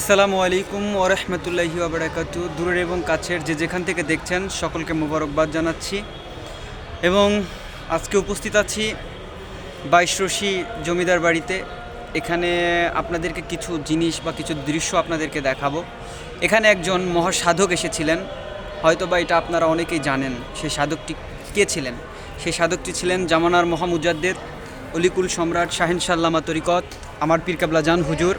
আসসালামু আলাইকুম ওরহমতুল্লাহি ওবরাকাতু দূরের এবং কাছের যে যেখান থেকে দেখছেন সকলকে মোবারকবাদ জানাচ্ছি। এবং আজকে উপস্থিত আছি বাইশরশি জমিদার বাড়িতে। এখানে আপনাদেরকে কিছু জিনিস বা কিছু দৃশ্য আপনাদেরকে দেখাবো। এখানে একজন মহাসাধক এসেছিলেন। হয়তো বা এটা আপনারা অনেকেই জানেন সেই সাধকটি কে ছিলেন? সেই সাধকটি ছিলেন জামানার মহামুজাদ্দেদ, অলিকুল সম্রাট শাহিন সাল্লামা তরিকত, আমার পীর কাবলা জান হুজুর।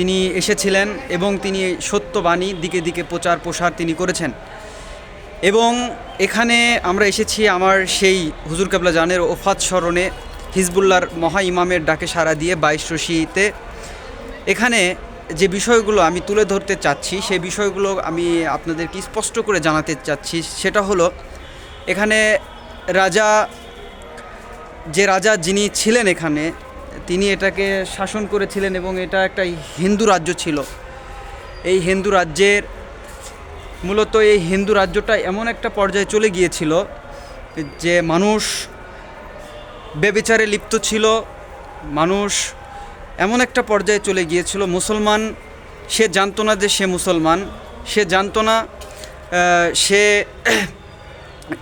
তিনি এসেছিলেন এবং তিনি সত্যবাণী, দিকে দিকে প্রচার প্রসার তিনি করেছেন। এবং এখানে আমরা এসেছি আমার সেই হুজুর কাবলা জানের ওফাত স্মরণে হিজবুল্লার মহা ইমামের ডাকে সাড়া দিয়ে বাইশ রশিতে। এখানে যে বিষয়গুলো আমি তুলে ধরতে চাচ্ছি সেই বিষয়গুলো আমি আপনাদেরকে স্পষ্ট করে জানাতে চাচ্ছি, সেটা হলো, এখানে রাজা, যে রাজা যিনি ছিলেন এখানে তিনি এটাকে শাসন করেছিলেন এবং এটা একটা হিন্দু রাজ্য ছিল। এই হিন্দু রাজ্যের মূলত এই হিন্দু রাজ্যটা এমন একটা পর্যায়ে চলে গিয়েছিল যে মানুষ বেবিচারে লিপ্ত ছিল, মানুষ এমন একটা পর্যায়ে চলে গিয়েছিল, মুসলমান সে জানতো না যে সে মুসলমান, সে জানতো না সে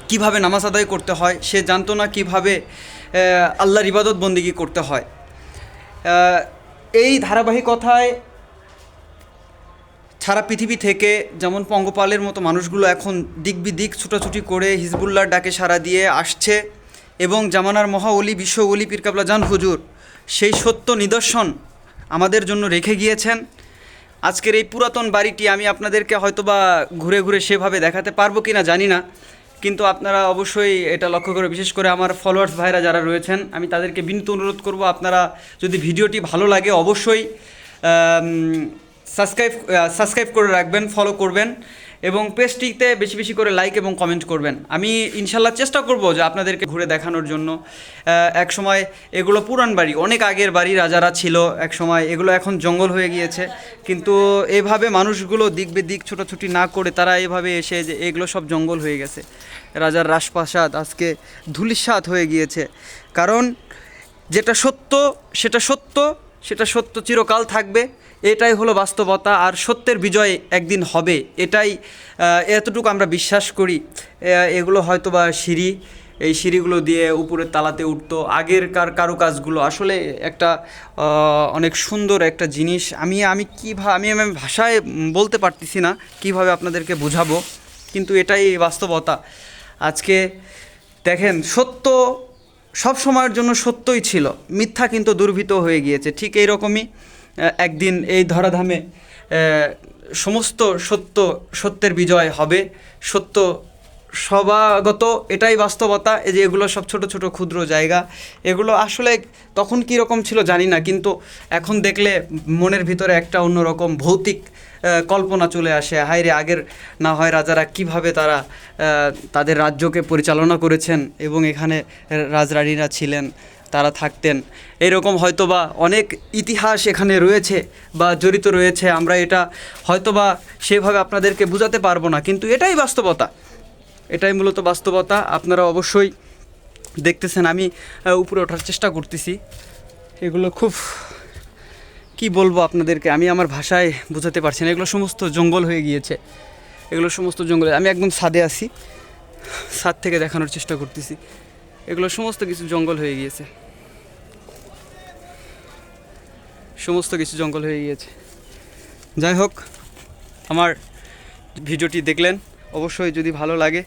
কীভাবে নামাজ আদায় করতে হয়, সে জানতো না কীভাবে আল্লাহর ইবাদত বন্দিগি করতে হয়। এই ধারাবাহিকতায় সারা পৃথিবী থেকে যেমন পঙ্গপালের মতো মানুষগুলো এখন দিক বিদিক ছুটাছুটি করে হিজবুল্লাহর ডাকে সাড়া দিয়ে আসছে এবং জামানার মহা অলি বিশ্ব অলি পীরকাবলা জান হুজুর সেই সত্য নিদর্শন আমাদের জন্য রেখে গিয়েছেন। আজকের এই পুরাতন বাড়িটি আমি আপনাদেরকে হয়তোবা ঘুরে ঘুরে সেভাবে দেখাতে পারব কি না জানি না। কিন্তু আপনারা অবশ্যই এটা লক্ষ্য করে, বিশেষ করে আমার ফলোয়ার্স ভাইরা যারা রয়েছেন, আমি তাদেরকে বিনীত অনুরোধ করব, আপনারা যদি ভিডিওটি ভালো লাগে অবশ্যই সাবস্ক্রাইব সাবস্ক্রাইব করে রাখবেন ফলো করবেন। এবং পেজটিতে বেশি বেশি করে লাইক এবং কমেন্ট করবেন। আমি ইনশাল্লাহ চেষ্টা করব যে আপনাদেরকে ঘুরে দেখানোর জন্য। এক সময় এগুলো পুরান বাড়ি, অনেক আগের বাড়ি রাজারা ছিল এক সময়, এগুলো এখন জঙ্গল হয়ে গিয়েছে। কিন্তু এভাবে মানুষগুলো দিক ছোটাছুটি না করে তারা এভাবে এসে যে এগুলো সব জঙ্গল হয়ে গেছে। রাজার রাজপ্রাসাদ আজকে ধুলিস্বাদ হয়ে গিয়েছে। কারণ যেটা সত্য, সেটা সত্য সেটা সত্য চিরকাল থাকবে। এটাই হলো বাস্তবতা আর সত্যের বিজয় একদিন হবে। এটাই এতটুকু আমরা বিশ্বাস করি। এগুলো হয়তো বা সিঁড়ি এই সিঁড়িগুলো দিয়ে উপরের তালাতে উঠতো। আগের কার কারুকাজগুলো আসলে একটা অনেক সুন্দর একটা জিনিস। আমি আমি কীভাবে আমি আমি ভাষায় বলতে পারতেছি না কীভাবে আপনাদেরকে বোঝাবো কিন্তু এটাই বাস্তবতা। আজকে দেখেন সত্য সব সময়ের জন্য সত্যই ছিল। মিথ্যা কিন্তু দুর্ভীত হয়ে গিয়েছে ঠিক এই রকমই আহ, একদিন এই ধরাধামে সমস্ত সত্য সত্যের বিজয় হবে। সত্য সবাগত এটাই বাস্তবতা। এই যে এগুলো সব ছোট ছোট ক্ষুদ্র জায়গা। এগুলো আসলে তখন কী রকম ছিল জানি না, কিন্তু এখন দেখলে মনের ভিতরে একটা অন্যরকম ভৌতিক কল্পনা চলে আসে। হায়রে আগের না হয় রাজারা কীভাবে তারা তাদের রাজ্যকে পরিচালনা করেছেন এবং এখানে রাজরানীরা ছিলেন। তারা থাকতেন। এরকম হয়তোবা অনেক ইতিহাস এখানে রয়েছে বা জড়িত রয়েছে, আমরা এটা হয়তোবা সেভাবে আপনাদেরকে বোঝাতে পারব না, কিন্তু এটাই বাস্তবতা। এটাই মূলত বাস্তবতা, আপনারা অবশ্যই দেখতেছেন, আমি উপরে ওঠার চেষ্টা করতেছি। এগুলো খুব, কি বলব আপনাদেরকে, আমি আমার ভাষায় বোঝাতে পারছি না, এগুলো সমস্ত জঙ্গল হয়ে গিয়েছে। এগুলো সমস্ত জঙ্গলে, আমি একদম ছাদে আছি, ছাদ থেকে দেখানোর চেষ্টা করতেছি। এগুলো সমস্ত কিছু জঙ্গল হয়ে গিয়েছে। সমস্ত কিছু জঙ্গল হয়ে গিয়েছে। যাই হোক, আমার ভিডিওটি দেখলেন। অবশ্যই যদি ভালো লাগে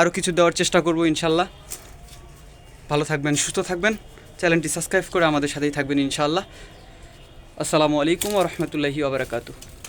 আরও কিছু দেওয়ার চেষ্টা করব ইনশাল্লাহ। ভালো থাকবেন, সুস্থ থাকবেন। চ্যানেলটি সাবস্ক্রাইব করে আমাদের সাথেই থাকবেন ইনশাল্লাহ। আসসালামু আলাইকুম রহমতুল্লাহি ওবরাকাতু